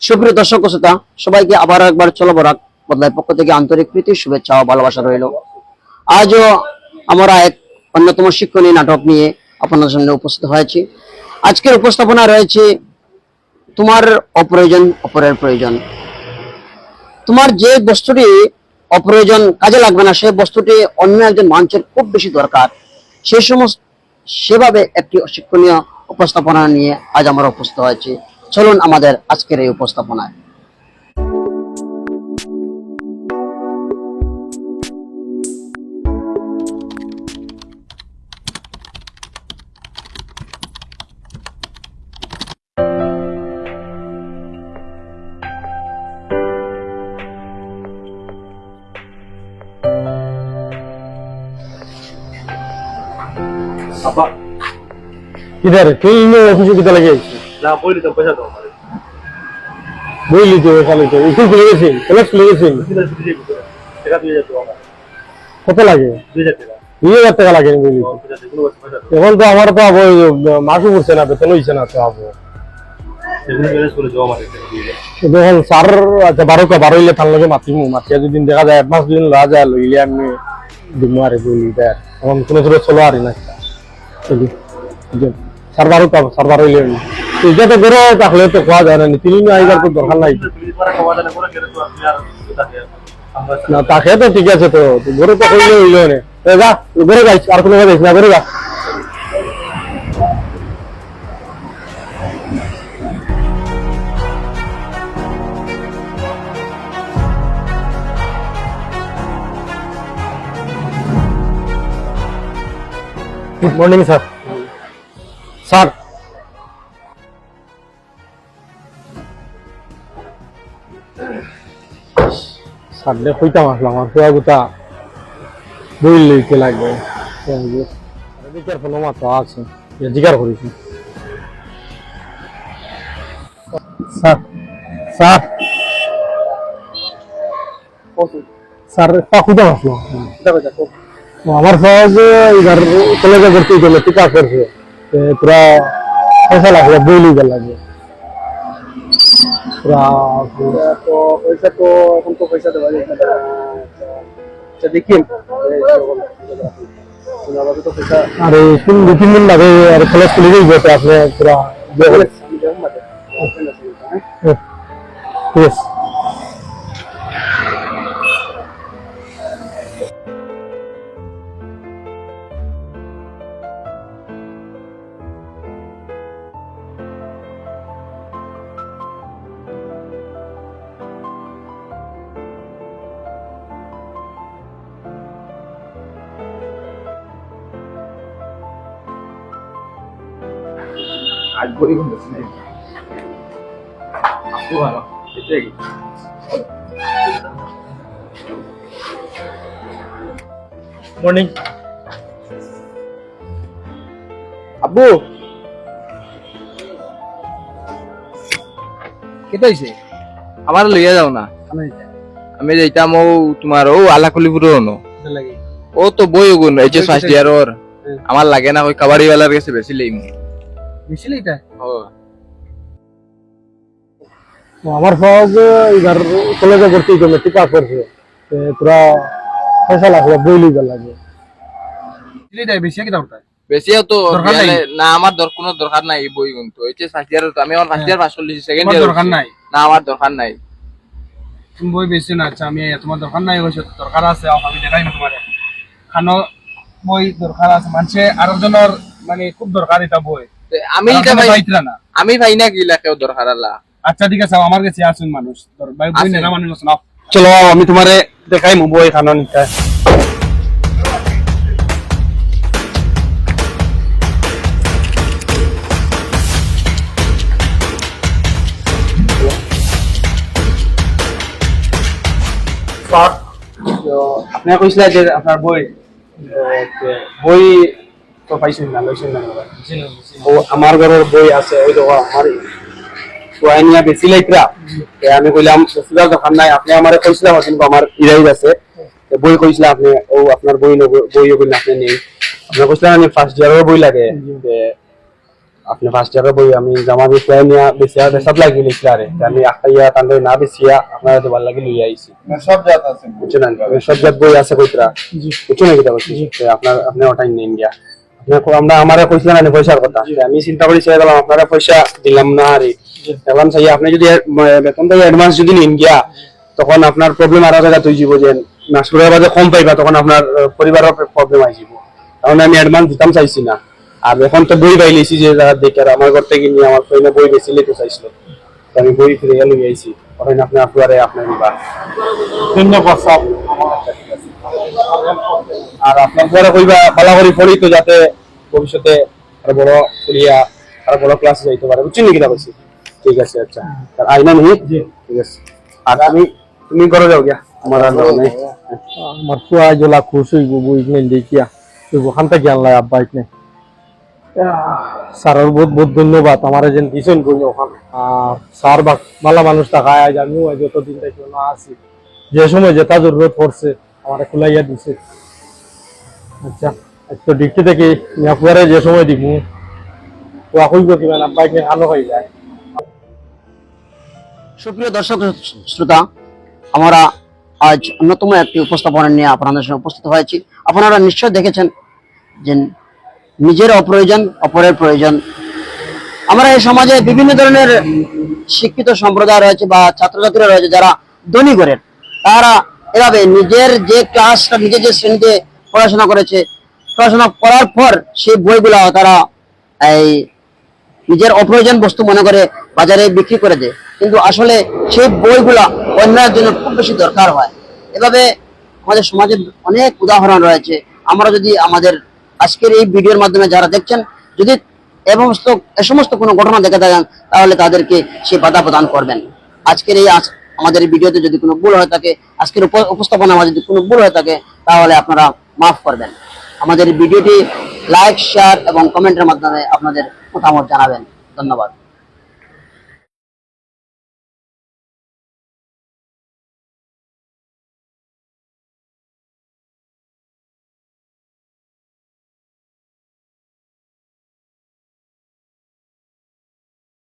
সুপ্রিয় দর্শক, শ্রোতা, সবাইকে আবার একবার চলো বরাক বদলায় পক্ষ থেকে আন্তরিক প্রীতি, শুভেচ্ছা ও ভালোবাসা রইল। আজও আমরা এক অন্যতম শিক্ষণীয় নাটক নিয়ে আপনাদের সামনে উপস্থিত হয়েছি। আজকের উপস্থাপনা রয়েছে তোমার অপ্রয়োজন, অপরের প্রয়োজন। তোমার যে বস্তুটি অপ্রয়োজন কাজে লাগবে না সেই বস্তুটি অন্য একজন মানুষের খুব বেশি দরকার। সে সমস্ত, সেভাবে একটি শিক্ষণীয় উপস্থাপনা নিয়ে আজ আমরা উপস্থিত হয়েছি। চলুন আমাদের আজকের এই উপস্থাপনায়। কিধার তুই অফিসে কিতা লাগে। না বলি তো পয়সা দাও বুঝলি তো এখানে তো। স্কুল খুলে গেছি কলেজ খুলে গেছি কিনা দিয়ে দিতে টাকা দুই হাজার টাকা কত লাগে? দুই হাজার টাকা। দুই হাজার টাকা লাগে বুঝলি ও, পয়সা দিয়ে কোনো পয়সা দাও। এখন তো আমার তো আবো মাসও পড়ছে না বেতন হইছে না তো আবো। দেখুন স্যার আচ্ছা বারো বারো ইলে থান লগে মাতিমু মাতিয়া যদি দেখা যায় অ্যাডভান্স যদি লওয়া যায় লইলে আমি দিমু আর বুঝলি দেয় এখন কোনো চলো আর না। স্যার বারো স্যার বারো ইলে এটা তো বেরো তাহলে তো কোয়া যায় না তিনি আইবার তো দরকার নাই তুমি পরে খাওয়া দাওয়া করে গেলে তো আপনি আর কোথায় আমরা না তাকে তো ঠিক আছে তো ঘরে তো হইলে হইল না এ যা ঘরে যাইছ আর কোনো যাইছ না ঘরে যা গুড মর্নিং স্যার স্যার সারলে কইতাম আসলাম আর কোয়া গুতা বই লইতে লাগবে। বিচার কোনো মাত্র আছে জিজ্ঞার করেছি আমার সহজ পুরা পয়সা লাগবে বই লইতে লাগবে। তো পয়সা তো এখন তো পয়সা দেওয়া যায় আচ্ছা দেখি তো পয়সা আর তিন দু তিন দিন লাগে আর কলেজ খুলে যাইবে তো আপনি পুরা ইয়ে করে আমি যাব মাঠে ফ্রেন্ড আছে হ্যাঁ হুম, ঠিক আছে আজ বই কোন দিন আপু ভালো এটাই মর্নিং আব্বু কেটে হইছে আমার লইয়া যাও না আমি আমি যাইতাম ও তোমার ও আলাকুলিপুর ন লাগে ও তো বই গুণ এইচএস ফার্স্ট ইয়ারর হুম। আমার লাগে না ওই কাবাডি ওয়ালার কাছে বেশি লইম মিছিল এটা আমার সহজ এবার কলেজে ভর্তি করলে টিকা করছে। পুরা পয়সা লাগবে বই লাগবে মিছিল এটা বেশি কি দামটা বেশি তো না আমার দর কোনো দরকার নাই বই গুণ তো এইচএস ফার্স্ট ইয়ার আমি আমার ফার্স্ট ইয়ার পাস করছি সেকেন্ড তোমার ইয়ার দরকার নাই? না আমার দরকার নাই। তুমি বই বেশি না আচ্ছা আমি তোমার দরকার নাই হয়েছে দরকার আছে আমি দেখাই তোমার। খানো বই দরকার আছে মানুষে আরেকজনের মানে খুব দরকার এটা বই। আমি এটা ভাই পাইতরা না। আমি ভাই না গিলা কেউ দরকার আল্লাহ আচ্ছা ঠিক আছে আমার কাছে আসুন মানুষ। ভাই বই। নেনা মানুষ না চলো আমি তোমারে দেখাই বই খানো নিতে আপনি কইছিলা যে আপনার বই বই তো পাইছেন না লইছেন না। ও আমার ঘরের বই আছে ওই দেখো আমার ওয়াই নিয়ে বেশি লাইকরা এ আমি কইলাম বেশিরভাগ দোকান নাই। আপনি আমারে কইছিলাম কিন্তু আমার ইরাইজ আছে। বই কইছিলাম আপনি ও আপনার বই বই বই আপনি নেই। আপনি কইছিলাম আমি ফার্স্ট ইয়ারের বই লাগে। যে আপনি ফার্স্ট ইয়ারের বই আমি জামা বেশি নিয়ে বেশি বেসাত লাগি লিখলে আরে আমি একটা ইয়া তান্ডে না বেশিয়া আপনারা তো ভালো লাগে লইয়া আইছি সব জাত আছে। বুঝছেন সব জাত বই আছে কইতরা বুঝছেন কি বলছি আপনার আপনি ওটাই নেন গিয়া আমরা আমারে কইছিলেন না পয়সার কথা। আমি চিন্তা করি চাই গেলাম আপনারা পয়সা দিলাম না আরে। দেখলাম চাই আপনি যদি এ- বেতনটা অ্যাডভান্স যদি নিন গিয়া তখন আপনার প্রবলেম আরও জায়গা তৈরি যাব যে নাসপুরের বাদে কম পাইবা তখন আপনার পরিবারের প্রবলেম আই যাব কারণ আমি অ্যাডভান্স দিতাম চাইছি না। আর এখন তো বই পাইলেছি যে যারা দেখে আমার ঘর থেকে নিয়ে আমার ফ্রেন্ডে বই বেশি লিখতে চাইছিল। আমি বই ফিরে গেলে আইছি। তখন আপনি আপনারে আপনার নিবা ধন্যবাদ সব আর আপনার পরে কইবা ভালো করে পড়ি তো যাতে ভবিষ্যতে আরও বড় করিয়া আরও বড় ক্লাসে যাইতে পারে। বুঝছেন নাকি বলছি ঠিক আছে আচ্ছা। আর আইনা নেই? ঠিক আছে। আর আমি তুমি করে যাও গিয়া। আমার আর যাওয়া নাই। আমার ফুয়া জলা খুশ হইব বই নেই দেখিয়া। তুই ওখান থেকে আনলাই আব্বা ইতনে স্যারের বহুত বহুত ধন্যবাদ। আমার যেন দিছেন কই ওখানে। আর স্যার বা ভালো মানুষ থাকায় আজ। আমিও যতদিন থেকে না আছি। যে সময় যেটা জরুরত পড়ছে আমার খুলাইয়া দিছে। আচ্ছা তো ডিউটি থেকে মিয়াপুয়ারে যে সময় দিব ইতনে খানো হয়ে যায়। সুপ্রিয় দর্শক, শ্রোতা, আমরা আজ অন্যতম একটি উপস্থাপনা নিয়ে আপনাদের সামনে উপস্থিত হয়েছি। আপনারা নিশ্চয় দেখেছেন যে নিজের অপ্রয়োজন, অপরের প্রয়োজন। আমরা এই সমাজে বিভিন্ন ধরনের শিক্ষিত সম্প্রদায় রয়েছে বা ছাত্রছাত্রীরা রয়েছে যারা ধনী করেন তারা এভাবে নিজের যে ক্লাসটা, নিজের যে শ্রেণীতে পড়াশোনা করেছে, পড়াশোনা করার পর সেই বইগুলা তারা এই নিজের অপ্রয়োজন বস্তু মনে করে বাজারে বিক্রি করে দেয়। কিন্তু আসলে সেই বইগুলা অন্যের জন্য খুব বেশি দরকার হয়। এভাবে আমাদের সমাজে অনেক উদাহরণ রয়েছে। আমরা যদি আমাদের আজকের এই ভিডিওর মাধ্যমে যারা দেখছেন, যদি এ সমস্ত এ সমস্ত কোনো ঘটনা দেখে থাকেন, তাহলে তাদেরকে সে বাধা প্রদান করবেন। আজকের এই আমাদের ভিডিওতে যদি কোনো ভুল হয়ে থাকে, আজকের উপ- উপস্থাপনা আমার যদি কোনো ভুল হয়ে থাকে, তাহলে আপনারা মাফ করবেন। আমাদের ভিডিওটি লাইক শেয়ার এবং কমেন্টের মাধ্যমে আপনাদের মতামত জানাবেন। ধন্যবাদ।